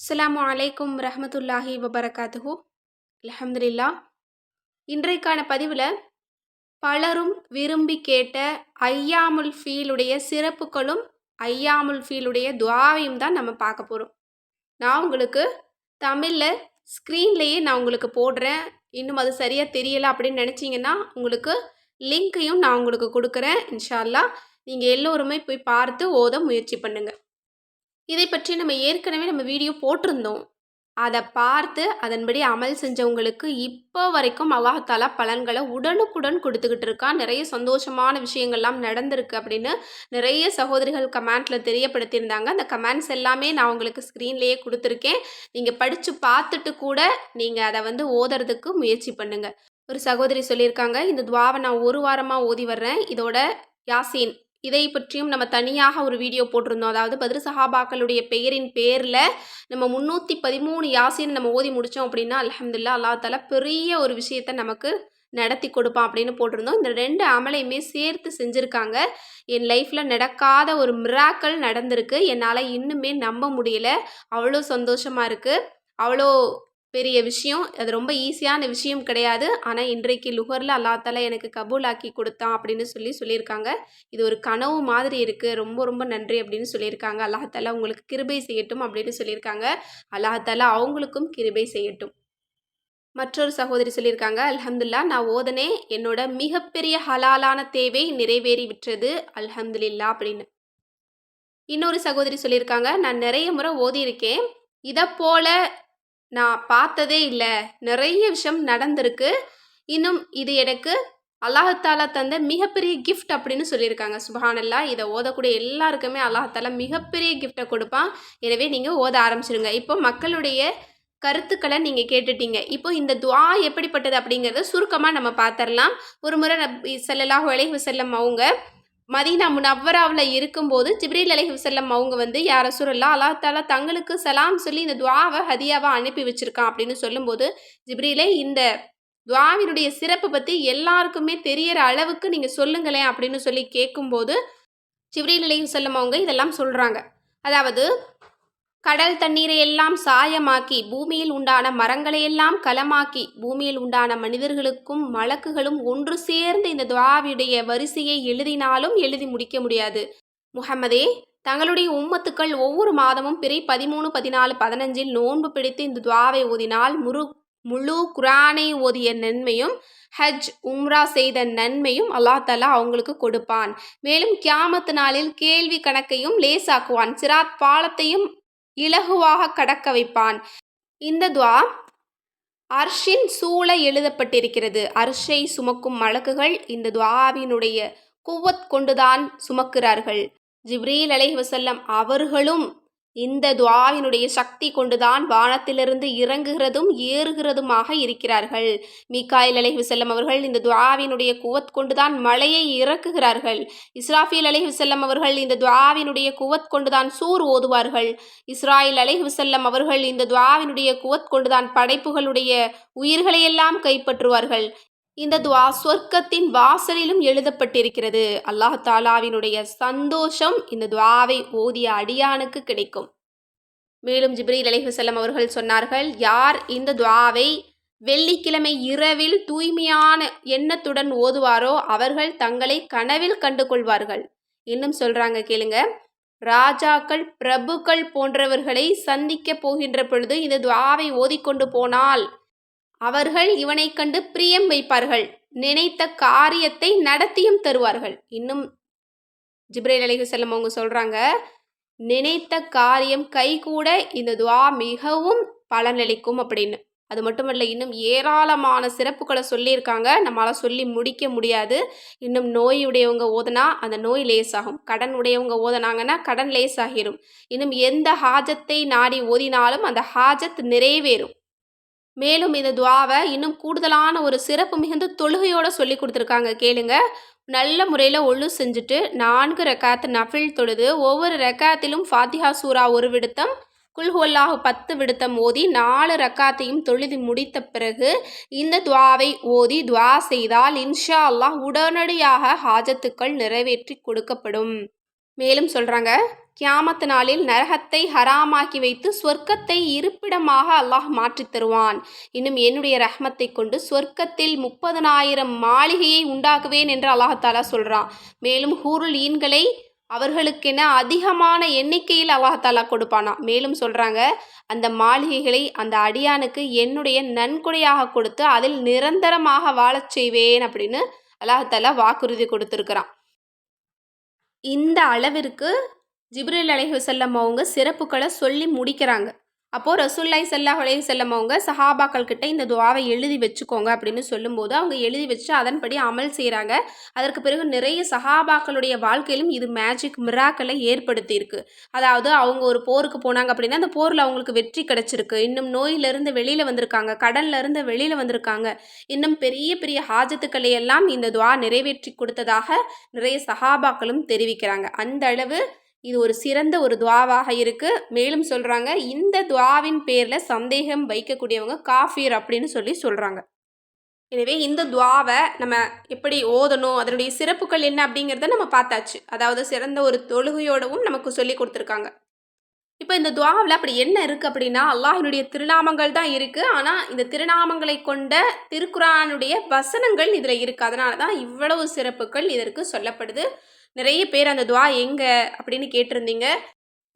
அஸ்லாம் அலைக்கும் ரஹமத்துல்லாஹி வபரகாத்துஹு. அலமதுல்லா இன்றைக்கான பதிவில் பலரும் விரும்பி கேட்ட ஐயாமுல் ஃபீலுடைய சிறப்புகளும் ஐயாமுல் ஃபீலுடைய துவாவையும் தான் நம்ம பார்க்க போகிறோம் நான் உங்களுக்கு தமிழில் ஸ்க்ரீன்லேயே நான் உங்களுக்கு போடுறேன். இன்னும் அது சரியாக தெரியலை அப்படின்னு நினச்சிங்கன்னா உங்களுக்கு லிங்க்கையும் நான் உங்களுக்கு கொடுக்குறேன். இன்ஷா அல்லாஹ் நீங்கள் எல்லோருமே போய் பார்த்து ஓத முயற்சி பண்ணுங்கள் இதை பற்றி நம்ம ஏற்கனவே நம்ம வீடியோ போட்டிருந்தோம். அதை பார்த்து அதன்படி அமல் செஞ்சவங்களுக்கு இப்போ வரைக்கும் அல்லாஹாலா பலன்களை உடனுக்குடன் கொடுத்துக்கிட்டு இருக்கான் நிறைய சந்தோஷமான விஷயங்கள்லாம் நடந்திருக்கு அப்படின்னு நிறைய சகோதரிகள் கமெண்ட்டில் தெரியப்படுத்தியிருந்தாங்க. அந்த கமெண்ட்ஸ் எல்லாமே நான் உங்களுக்கு ஸ்க்ரீன்லேயே கொடுத்துருக்கேன். நீங்கள் படித்து பார்த்துட்டு கூட நீங்கள் அதை வந்து ஓதுறதுக்கு முயற்சி பண்ணுங்கள் ஒரு சகோதரி சொல்லியிருக்காங்க இந்த துவாவை நான் ஒரு வாரமாக ஓதி வர்றேன். இதோட யாசீன் இதை பற்றியும் நம்ம தனியாக ஒரு வீடியோ போட்டிருந்தோம். அதாவது பதிரு சஹாபாக்களுடைய பெயரின் பேரில் நம்ம முந்நூற்றி பதிமூணு யாசின் நம்ம ஓதி முடித்தோம் அப்படின்னா அலமதுல்லா அல்லா பெரிய ஒரு விஷயத்தை நமக்கு நடத்தி கொடுப்பான் அப்படின்னு போட்டிருந்தோம். இந்த ரெண்டு அமலையுமே சேர்த்து செஞ்சுருக்காங்க. என் லைஃப்பில் நடக்காத ஒரு மிராக்கள் நடந்திருக்கு. என்னால் இன்னுமே நம்ப முடியல. அவ்வளோ சந்தோஷமாக இருக்குது அவ்வளோ பெரிய விஷயம். அது ரொம்ப ஈஸியான விஷயம் கிடையாது. ஆனால் இன்றைக்கு லுகரில் அல்லாத்தால எனக்கு கபூலாக்கி கொடுத்தான் அப்படின்னு சொல்லி சொல்லியிருக்காங்க. இது ஒரு கனவு மாதிரி இருக்குது ரொம்ப ரொம்ப நன்றி அப்படின்னு சொல்லியிருக்காங்க. அல்லாஹால உங்களுக்கு கிருபை செய்யட்டும் அப்படின்னு சொல்லியிருக்காங்க. அல்லாஹால அவங்களுக்கும் கிருபை செய்யட்டும். மற்றொரு சகோதரி சொல்லியிருக்காங்க அல்ஹம்துல்லா நான் ஓதனே என்னோட மிகப்பெரிய ஹலாலான தேவை நிறைவேறி விட்டது அல்ஹம்துல்லா அப்படின்னு. இன்னொரு சகோதரி சொல்லியிருக்காங்க நான் நிறைய முறை ஓதியிருக்கேன். இதை போல நான் பார்த்ததே இல்லை. நிறைய விஷயம் நடந்திருக்கு. இன்னும் இது எனக்கு அல்லாஹாலா தந்த மிகப்பெரிய கிஃப்ட் அப்படின்னு சொல்லியிருக்காங்க. சுபஹானல்லா இதை ஓதக்கூடிய எல்லாருக்குமே அல்லாஹாலா மிகப்பெரிய கிஃப்டை கொடுப்பான். எனவே நீங்கள் ஓத ஆரம்பிச்சிருங்க. இப்போ மக்களுடைய கருத்துக்களை நீங்கள் கேட்டுட்டீங்க. இப்போ இந்த துவா எப்படிப்பட்டது அப்படிங்கிறத சுருக்கமாக நம்ம பார்த்துடலாம். ஒரு முறை நபி சல்லல்லாஹு அலைஹி வஸல்லம் அவங்க மதீனா முனவ்வராவில் இருக்கும்போது ஜிப்ரீல் அலைஹி வஸல்லம் அவங்க வந்து யார் சுரல்லா அல்லா தாலா தங்களுக்கு சலாம் சொல்லி இந்த துவாவை ஹதியாவை அனுப்பி வச்சிருக்கான் அப்படின்னு சொல்லும்போது ஜிப்ரீலே இந்த துவாவினுடைய சிறப்பை பற்றி எல்லாருக்குமே தெரியற அளவுக்கு நீங்கள் சொல்லுங்களேன் அப்படின்னு சொல்லி கேட்கும்போது ஜிப்ரீல் அலைஹி வஸல்லம் அவங்க இதெல்லாம் சொல்கிறாங்க அதாவது கடல் தண்ணீரை எல்லாம் சாயமாக்கி பூமியில் உண்டான மரங்களையெல்லாம் களமாக்கி பூமியில் உண்டான மனிதர்களுக்கும் மலக்குகளும் ஒன்று சேர்ந்து இந்த துவாவுடைய வரிசையை எழுதினாலும் எழுதி முடிக்க முடியாது. முகமதே தங்களுடைய உம்மத்துக்கள் ஒவ்வொரு மாதமும் பிறை பதிமூணு பதினாலு பதினஞ்சில் நோன்பு பிடித்து இந்த துவாவை ஓதினால் முரு முழு குரானை ஓதிய நன்மையும் ஹஜ் உம்ரா செய்த நன்மையும் அல்லா தலா அவங்களுக்கு கொடுப்பான். மேலும் கியாமத்து நாளில் கேள்வி கணக்கையும் லேசாக்குவான். சிராத் பாலத்தையும் இலகுவாக கடக்க வைப்பான் இந்த துவா அர்ஷின் சூழ எழுதப்பட்டிருக்கிறது. அர்ஷை சுமக்கும் மலக்குகள் இந்த துவாவினுடைய குவத் கொண்டுதான் சுமக்கிறார்கள். ஜிப்ரீல் அலை வசல்லம் அவர்களும் இந்த துவாவினுடைய சக்தி கொண்டுதான் வானத்திலிருந்து இறங்குகிறதும் ஏறுகிறதுமாக இருக்கிறார்கள். மிகாயில் அலைஹிசல்லம் அவர்கள் இந்த துவாவினுடைய குவத் கொண்டுதான் மலையை இறக்குகிறார்கள். இஸ்ராஃபில் அலைஹிசல்லம் அவர்கள் இந்த துவாவினுடைய குவத் கொண்டுதான் சூர் ஓதுவார்கள். இஸ்ராயில் அலைஹிசல்லம் அவர்கள் இந்த துவாவினுடைய குவத் கொண்டுதான் படைப்புகளுடைய உயிர்களையெல்லாம் கைப்பற்றுவார்கள். இந்த துவா சொர்க்கத்தின் வாசலிலும் எழுதப்பட்டிருக்கிறது. அல்லாஹ் தாலாவினுடைய சந்தோஷம் இந்த துவாவை ஓதிய அடியானுக்கு கிடைக்கும். மேலும் ஜிப்ரீல் அலிஹசல்லம் அவர்கள் சொன்னார்கள் யார் இந்த துவாவை வெள்ளிக்கிழமை இரவில் தூய்மையான எண்ணத்துடன் ஓதுவாரோ அவர்கள் தங்களை கனவில் கண்டு கொள்வார்கள் இன்னும் சொல்றாங்க கேளுங்க. ராஜாக்கள் பிரபுக்கள் போன்றவர்களை சந்திக்க போகின்ற பொழுது இந்த துவாவை ஓதிக்கொண்டு போனால் அவர்கள் இவனை கண்டு பிரியம் வைப்பார்கள். நினைத்த காரியத்தை நடத்தியும் தருவார்கள். இன்னும் ஜிப்ரேல் அலிஹு செல்லம் அவங்க சொல்கிறாங்க நினைத்த காரியம் கைகூட இந்த துவா மிகவும் பலனளிக்கும் அப்படின்னு. அது மட்டுமல்ல இன்னும் ஏராளமான சிறப்புகளை சொல்லியிருக்காங்க. நம்மளால் சொல்லி முடிக்க முடியாது. இன்னும் நோய் உடையவங்க ஓதனா அந்த நோய் லேசாகும். கடன் உடையவங்க ஓதனாங்கன்னா கடன் லேசாகிடும் இன்னும் எந்த ஹாஜத்தை நாடி ஓதினாலும் அந்த ஹாஜத் நிறைவேறும். மேலும் இந்த துவாவை இன்னும் கூடுதலான ஒரு சிறப்பு மிகுந்த தொழுகையோடு சொல்லி கொடுத்துருக்காங்க. கேளுங்க. நல்ல முறையில் ஒழு செஞ்சுட்டு நான்கு ரெக்காத்து நஃபில் தொழுது ஒவ்வொரு ரெக்காத்திலும் ஃபாத்திஹா சூரா ஒரு விடுத்தம் குல்ஹுல்லாஹு பத்து விடுத்தம் ஓதி நாலு ரக்காத்தையும் தொழுதி முடித்த பிறகு இந்த துவாவை ஓதி துவா செய்தால் இன்ஷா அல்லாஹ் உடனடியாக ஹாஜத்துக்கள் நிறைவேற்றி கொடுக்கப்படும். மேலும் சொல்கிறாங்க கியாமத்து நாளில் நரகத்தை ஹராமாக்கி வைத்து சொர்க்கத்தை இருப்பிடமாக அல்லாஹ் மாற்றித் தருவான். இன்னும் என்னுடைய ரஹ்மத்தை கொண்டு சொர்க்கத்தில் முப்பதனாயிரம் மாளிகையை உண்டாக்குவேன் என்று அல்லாஹாலா சொல்கிறான் மேலும் ஹூருல் ஈன்களை அவர்களுக்கென அதிகமான எண்ணிக்கையில் அல்லாஹாலா கொடுப்பானா? மேலும் சொல்கிறாங்க அந்த மாளிகைகளை அந்த அடியானுக்கு என்னுடைய நன்கொடையாக கொடுத்து அதில் நிரந்தரமாக வாழச் செய்வேன் அப்படின்னு அல்லாஹாலா வாக்குறுதி கொடுத்துருக்குறான். இந்த அளவிற்கு ஜிப்ரில் அலைஹி வஸல்லம் அவங்க சிறப்புகளை சொல்லி முடிக்கிறாங்க. அப்போது ரசூல்லாய் சல்லாஹ் அலைஹி செல்லம் அவங்க சஹாபாக்கள் கிட்ட இந்த துவாவை எழுதி வச்சுக்கோங்க அப்படின்னு சொல்லும்போது அவங்க எழுதி வச்சு அதன்படி அமல் செய்கிறாங்க அதற்கு பிறகு நிறைய சஹாபாக்களுடைய வாழ்க்கையிலும் இது மேஜிக் மிராக்களை ஏற்படுத்தியிருக்கு. அதாவது அவங்க ஒரு போருக்கு போனாங்க அப்படின்னா அந்த போரில் அவங்களுக்கு வெற்றி கிடைச்சிருக்கு. இன்னும் நோயிலிருந்து வெளியில் வந்திருக்காங்க. கடல்லிருந்து வெளியில் வந்திருக்காங்க. இன்னும் பெரிய பெரிய ஹாஜத்துக்களை எல்லாம் இந்த துவா நிறைவேற்றி கொடுத்ததாக நிறைய சஹாபாக்களும் தெரிவிக்கிறாங்க. அந்த அளவு இது ஒரு சிறந்த ஒரு துவாவாக இருக்குது மேலும் சொல்கிறாங்க இந்த துவாவின் பேரில் சந்தேகம் வைக்கக்கூடியவங்க காஃபீர் அப்படின்னு சொல்லி சொல்கிறாங்க எனவே இந்த துவாவை நம்ம எப்படி ஓதணும் அதனுடைய சிறப்புகள் என்ன அப்படிங்கிறத நம்ம பார்த்தாச்சு. அதாவது சிறந்த ஒரு தொழுகையோடவும் நமக்கு சொல்லி கொடுத்துருக்காங்க. இப்போ இந்த துவாவில் அப்படி என்ன இருக்குது அப்படின்னா அல்லாஹினுடைய திருநாமங்கள் தான் இருக்குது ஆனால் இந்த திருநாமங்களை கொண்ட திருக்குறானுடைய வசனங்கள் இதில் இருக்குது அதனால தான் இவ்வளவு சிறப்புகள் இதற்கு சொல்லப்படுது. நிறைய பேர் அந்த துவா எங்கே அப்படின்னு கேட்டிருந்தீங்க.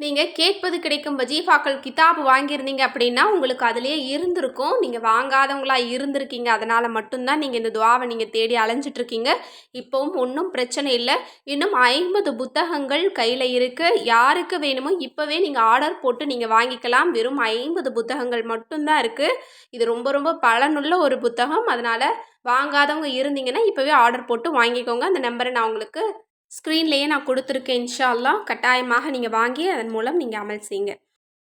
நீங்கள் கேட்பது கிடைக்கும் வஜீஃபாக்கள் கிதாப் வாங்கியிருந்தீங்க அப்படின்னா உங்களுக்கு அதிலேயே இருந்திருக்கும். நீங்கள் வாங்காதவங்களா இருந்திருக்கீங்க. அதனால் மட்டும்தான் நீங்கள் இந்த துவாவை நீங்கள் தேடி அலைஞ்சிட்ருக்கீங்க. இப்போவும் ஒன்றும் பிரச்சனை இல்லை. இன்னும் ஐம்பது புத்தகங்கள் கையில் இருக்குது யாருக்கு வேணுமோ இப்போவே நீங்கள் ஆர்டர் போட்டு நீங்கள் வாங்கிக்கலாம். வெறும் ஐம்பது புத்தகங்கள் மட்டும்தான் இருக்குது இது ரொம்ப ரொம்ப பலனுள்ள ஒரு புத்தகம். அதனால் வாங்காதவங்க இருந்தீங்கன்னா இப்போவே ஆர்டர் போட்டு வாங்கிக்கோங்க. அந்த நம்பரை நான் உங்களுக்கு ஸ்க்ரீன்லேயே நான் கொடுத்துருக்கேன் இன்ஷால்லாம் கட்டாயமாக நீங்கள் வாங்கி அதன் மூலம் நீங்கள் அமல் செய்யுங்க.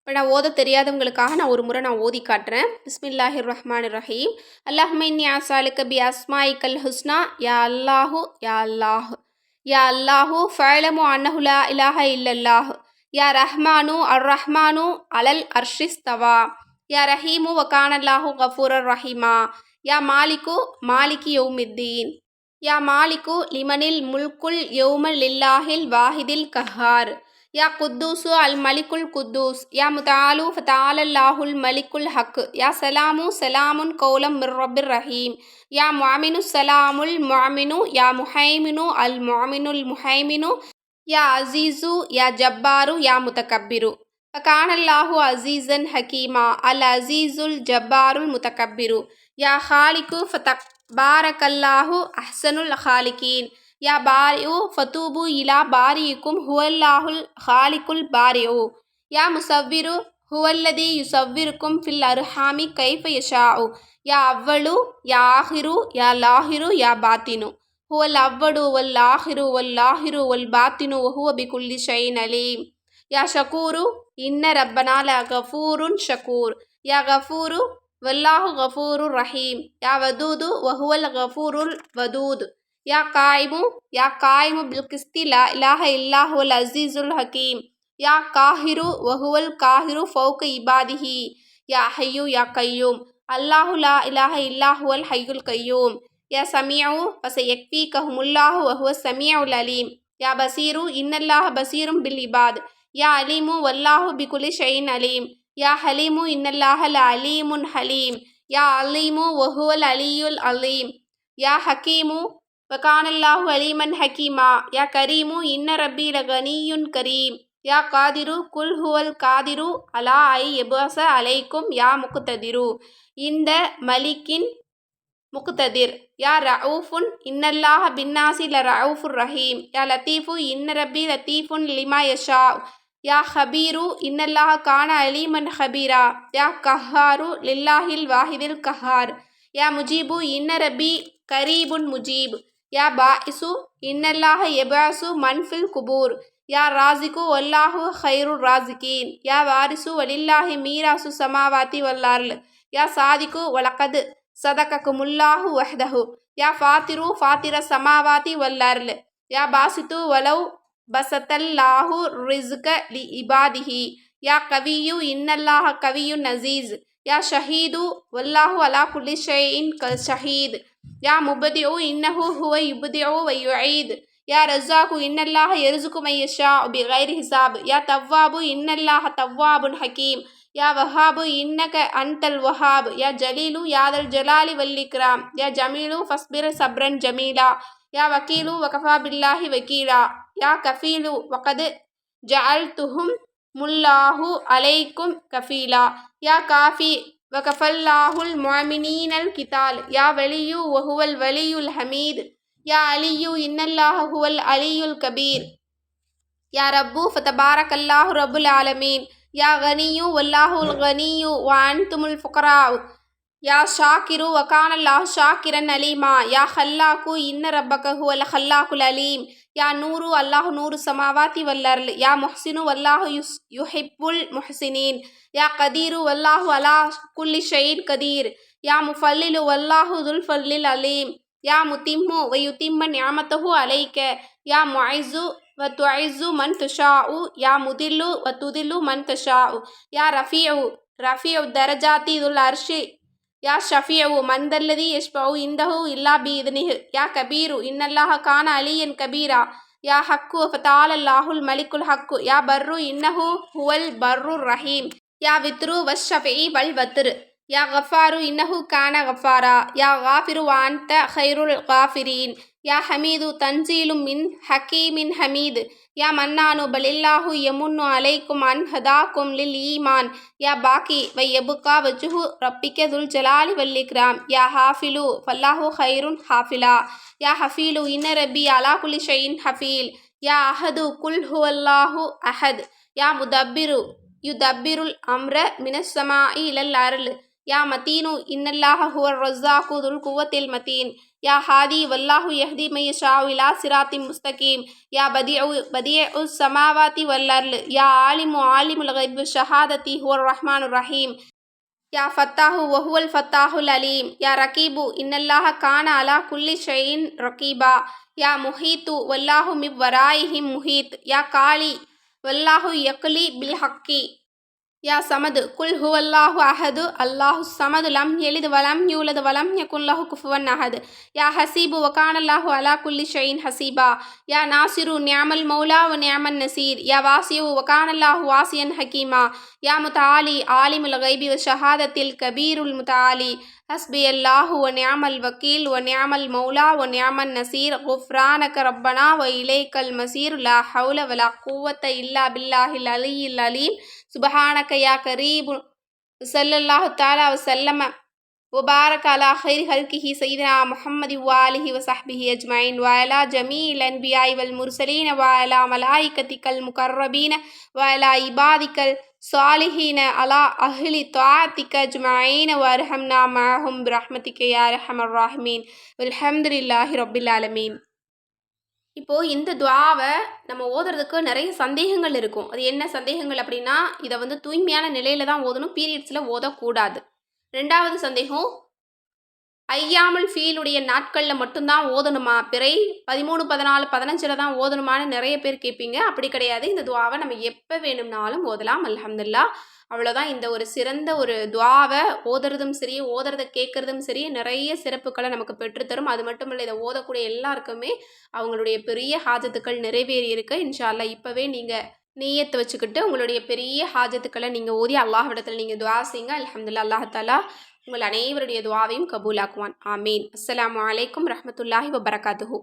இப்போ நான் ஓத தெரியாதவங்களுக்காக நான் ஒரு முறை நான் ஓதி காட்டுறேன். பிஸ்மில்லாஹிர் ரஹ்மான் ரஹீம் அல்லாஹ்மின் யாசாலுக்க பி அஸ்மாயிக்கல் ஹுஸ்னா. யா அல்லாஹு யா அல்லாஹு. யா அல்லாஹு ஃபயலமு அன்னஹுலா இலாஹ இல்லல்லாஹு. யா ரஹ்மானு அர் ரஹ்மானு அலல் அர்ஷிஸ்தவா யா ரஹீமு வகானல்லாஹு கஃபூரர் ரஹீமா. யா மாலிக்கு மாலிகி யௌமித்தீன். யா மாலிக்கு லிமனில் முல்குல் யௌமல் லில்லாஹில் வாஹிதில் கஹார். யா குத்தூசு அல் மலிக்குல் குத்தூஸ். யா முதாலு ஃபதாலல்லாஹுல் மலிக்குல் ஹக். யா சலாமு சலாமுன் கௌலம் மிர் ரப்பிர் ரஹீம். யா முஅமினு சலாமுல் முஅமினு. யா முஹைமினு அல் முஅமினுல் முஹைமினு. யா அசீசு யா ஜப்பாரு. யா முத்தகப்பிரு ஃபகானல்லாஹு அசீசன் ஹக்கீமா அல் அசீசுல் ஜப்பாருல் முத்தகப்பிரு யா ஹாலிகு ஃபதக் பாரக்கல்லாஹு அஹ்சனுல் ஹாலிகீன். யா பாரியு ஃபதூபு இலா பாரியுக்கும் ஹுவல்லாஹுல் ஹாலிகுல் பாரியு யா முசவ்விரு ஹுவல்லதி யுசவ்விருக்கும் ஃபில் அருஹாமி கைஃப யஷாஉ. யா அவ்வளு யா ஆஹிரு யா லாஹிரு யா பாத்தினு. ஹுவல் அவ்வடு வல் ஆஹிரு வல் லாஹிரு வல் பாத்தினு வஹுவ பிகுல்லி ஷைன் அலீம். யா ஷக்கூரு இன்ன ரப்பனா ல கஃபூருன் ஷக்கூர் யா கஃபூரு வல்லாஹு கஃபூரு ரஹீம் யா வதூது வஹுவல் கஃபூருல் வதூத் யா காயிமு யா காயிமு பில்கிஸ்தி லா இலாஹ இல்லாஹுவல் அசீசுல் ஹக்கீம் யா காஹிரு வஹுவல் காஹிரு ஃபவுக இபாதிஹி யா ஹையு யா கையூம் அல்லாஹு லா இலாஹ இல்லாஹுவல் ஹையுல் கையூம் யா சமியு ஃபசயக்ஃபி கஹுமுல்லாஹு வஹுவ சமியுல் அலீம் யா பசீரு இன்னல்லாஹ பசீரும் பில் இபாத் யா அலீமு வல்லாஹு பிகுலி ஷைன் அலீம். யா ஹலீமு இன்னல்லாஹல் ல அலீமுன் ஹலீம். யா அலீமு ஒஹுவல் அலியுல் அலீம். யா ஹக்கீமு வகானல்லாஹு அலீமன் ஹக்கீமா யா கரீமு இன்ன ரப்பி லகனியுன் கரீம். யா காதிரு குல் ஹுவல் காதிரு அலா ஐ எபாச அலைக்கும் யா முக்குத்ததிரு இந்த மலிக்கின் முக்குத்ததிர் யா ரவுஃபுன் இன்னல்லாஹ பின்னாசி ல ரவுஃபுர் ரஹீம். யா லத்தீஃபு இன்ன ரப்பி லத்தீஃபுன் லிமா யஷா. யா ஹபீரு இன்னல்லாஹ கான அலீமன் ஹபீரா. யா கஹாரு லில்லாஹில் வாஹிதில் கஹார். யா முஜீபு இன்ன ரப்பி கரீபுன் முஜீப். யா பாஇசு இன்னல்லாஹ எபாசு மன்ஃபில் குபூர். யா ராசிகு வல்லாஹு ஹைரு ராசிகீன் யா வாரிசு வலில்லாஹி மீராசு சமாவாத்தி வல்லார்ல். யா சாதிக்கு வலக்கது சதகக்குமுல்லாஹு வஹ்தஹு. யா ஃபாத்திரு ஃபாத்திர சமாவாத்தி வல்லார்ல். யா பாசித்து வலவ் பசத்தல்லாஹு ரிஸ்க லி இபாதிஹி யா கவியு இன்னல்லாஹ கவியு நசீஸ் யா ஷஹீது வல்லாஹு அலா குல்லி ஷைஇன் க ஷஹீத் யா முபதிஉ இன்னஹு ஹுவ யுபதிஉ வ யுஈத் யா ரஸாகு இன்னல்லாஹ எருசுக்கு மையஷா பி கைரி ஹிசாப் யா தவ்வாபு இன்னல்லாஹ தவ்வாபுன் ஹக்கீம் யா வஹாபு இன்னக அன்தல் வஹாப் யா ஜலீலு யாதல் ஜலாலி வல்லிக்ராம் யா ஜமீலு ஃபஸ்பிர் சப்ரன் ஜமீலா யா வக்கீலு வகஃபா பில்லாஹி வக்கீலா யா கஃபீலு வகது ஜஅல்துஹும் முல்லாஹு அலைக்கும் கஃபீலா யா காஃபி வகஃபல்லாஹுல் முஅமினீனல் கிதால் யா வலியு வஹுவல் வலியுல் ஹமீத் யா அலியு இன்னல்லாஹ ஹுவல் அலியுல் கபீர் யா ரப்பு ஃபதபாரக்கல்லாஹு ரப்புல் ஆலமீன் யா கனியு வல்லாஹுல் கனியு வ அன்துமுல் ஃபுகராவ் யா ஷாக்கிரு வகானல்லாஹு ஷாக்கிரன் அலீமா யா ஹல்லாக்கு இன்ன ரப்பக ஹுவல் ஹல்லாக்குல் அலீம் யா நூரு அல்லாஹு நூறு சமாவாத்தி வல்லர்ல். யா முஹ்சினு வல்லாஹு யுஸ் யுஹிப்புல் முஹ்சினீன். யா கதீரு வல்லாஹு அலா குல்லி ஷெயின் கதீர். யா முஃபல்லிலு வல்லாஹு துல் ஃபல்லில் அலீம். யா முத்திம்மு வயுத்திம்ம நியாமத்தஹு அலைக்க யா முஐசு வ துஐசு மன் துஷாஉ. யா முதில்லு வ துதில்லு மன் தஷாஉ. யா ரஃபியு ரஃபியு தரஜாத்தி துல் அர்ஷி. யா ஷஃபியு மந்தல்லதி யஷ்பவு இந்தஹு இல்லா பி இதுனிஹ் யா கபீரு இன்னல்லாஹ கான அலியன் கபீரா. யா ஹக்கு ஃபதாலல்லாஹுல் மலிக்குல் ஹக்கு. யா பர்ரு இன்னஹு ஹுவல் பர்ரு ரஹீம். யா வித்ரு வஷ் ஷஃபி வல் வத்ரு. யா கஃபாரு இன்னஹு கான கஃபாரா. யா காஃபிரு வான்த ஹைருல் காஃபிரீன். யா ஹமீது தன்சீலும் மின் ஹக்கீமின் ஹமீது. யா மன்னானு பலில்லாஹு யமுன்னு அலைக்கும் அன் ஹதாக்கும் லில் ஈமான். யா பாக்கி வை எபுக்கா வஜுஹு ரப்பிக்க துல் ஜலாலி வல்லிக்ராம். யா ஹாஃபிலு ஃபல்லாஹு ஹைருன் ஹாஃபிலா. யா ஹஃபீலு இன்ன ரப்பி அலா குலி ஷயின் ஹஃபீல். யா அஹது குல் ஹுவல்லாஹு அஹத். யா முதப்பிரு யுதப்பிருல் அம்ர மினசமா இலல் அருள். யா மதீனு இன்னல்லாஹ ஹுவர் ரஸாக்கு துல் குவத்தில் மதீன் மத்தீன் யா ஹாதி வல்லாஹு யஹ்தி மையஷா இலா சிராத்தி முஸ்தகீம் யா பதியு பதியு சமாவாத்தி வல்லர்ல் யா ஆலிமு ஆலிமுல் கைபு ஷஹாதத்தி ஹுவர் ரஹ்மானுர் ரஹீம் யா ஃபத்தாஹு வஹுவல் ஃபத்தாஹுல் அலீம் யா ரகீபு இன்னல்லாஹ கான அலா குல்லி ஷைன் ரகீபா யா முஹீத்து வல்லாஹு மிவ் வராயிஹிம் முஹீத் யா காலி வல்லாஹு யக்லி பில் ஹக்கி யா சமது குல் ஹுவல்லாஹு அஹது அல்லாஹு சமது லம் எலிது வலம் யூலது வலம் யகுல்லஹு குஃபுவன் அஹது. யா ஹசீபு வகானல்லாஹு அலா குல்லி ஷயின் ஹசீபா. யா நாசிரு நியாமல் மௌலா வ நியாமன் நசீர். யா வாசியு வகானல்லாஹு வாசியன் ஹக்கீமா யா முத்தாலி ஆலிமுல் கைபி வ ஷஹாதத்தில் கபீருல் முத்தாலி ஹஸ்பி அல்லாஹு ஒ நியாமல் வக்கீல் ஒ நியாமல் மௌலா ஒ நியாமன் நசீர். குஃப்ரானக ரப்பனா வ இலேக்கல் மசீர். லா ஹவுல வலா கூவத்த இல்லா பில்லாஹில் அலியில் அலீம். سبحانك يا كريم صلى الله تعالى وسلم وبارك على خير خلقه سيدنا محمد وآله وصحبه أجمعين وعلى جميع الأنبياء والمرسلين وعلى ملائكتك المقربين وعلى عبادك الصالحين على أهل طاعتك أجمعين وارحمنا معهم برحمتك يا رحم الراحمين والحمد لله رب العالمين இப்போது இந்த துவாவை நம்ம ஓதுறதுக்கு நிறைய சந்தேகங்கள் இருக்கும். அது என்ன சந்தேகங்கள் அப்படின்னா இதை வந்து தூய்மையான நிலையில தான் ஓதணும் பீரியட்ஸில் ஓதக்கூடாது. ரெண்டாவது சந்தேகம் ஐயாமல் ஃபீலுடைய நாட்களில் மட்டும்தான் ஓதணுமா? பிறை பதிமூணு பதினாலு பதினஞ்சில் தான் ஓதணுமான்னு நிறைய பேர் கேட்பீங்க. அப்படி கிடையாது. இந்த துவாவை நம்ம எப்போ வேணும்னாலும் ஓதலாம். அலமதுல்லா அவ்வளோதான் இந்த ஒரு சிறந்த ஒரு துவாவை ஓதுறதும் சரி ஓதுறதை கேட்குறதும் சரி நிறைய சிறப்புகளை நமக்கு பெற்றுத்தரும். அது மட்டும் இல்லை இதை ஓதக்கூடிய எல்லாருக்குமே அவங்களுடைய பெரிய ஹாஜத்துக்கள் நிறைவேறி இருக்கு. இன்ஷா அல்லா இப்போவே நீங்கள் நீயத்தை வச்சுக்கிட்டு உங்களுடைய பெரிய ஹாஜத்துக்களை நீங்கள் ஓதி அல்லாஹ் இடத்துல நீங்கள் துவா செய்யுங்க. அலமதுல்லா அல்லாஹாலா உங்கள் அனைவருடைய துவாவையும் கபூலாக்குவான். ஆமீன். அஸ்லாம் அலைக்கும் ரஹமத்துல்லாஹி வபரகாத்துஹூ.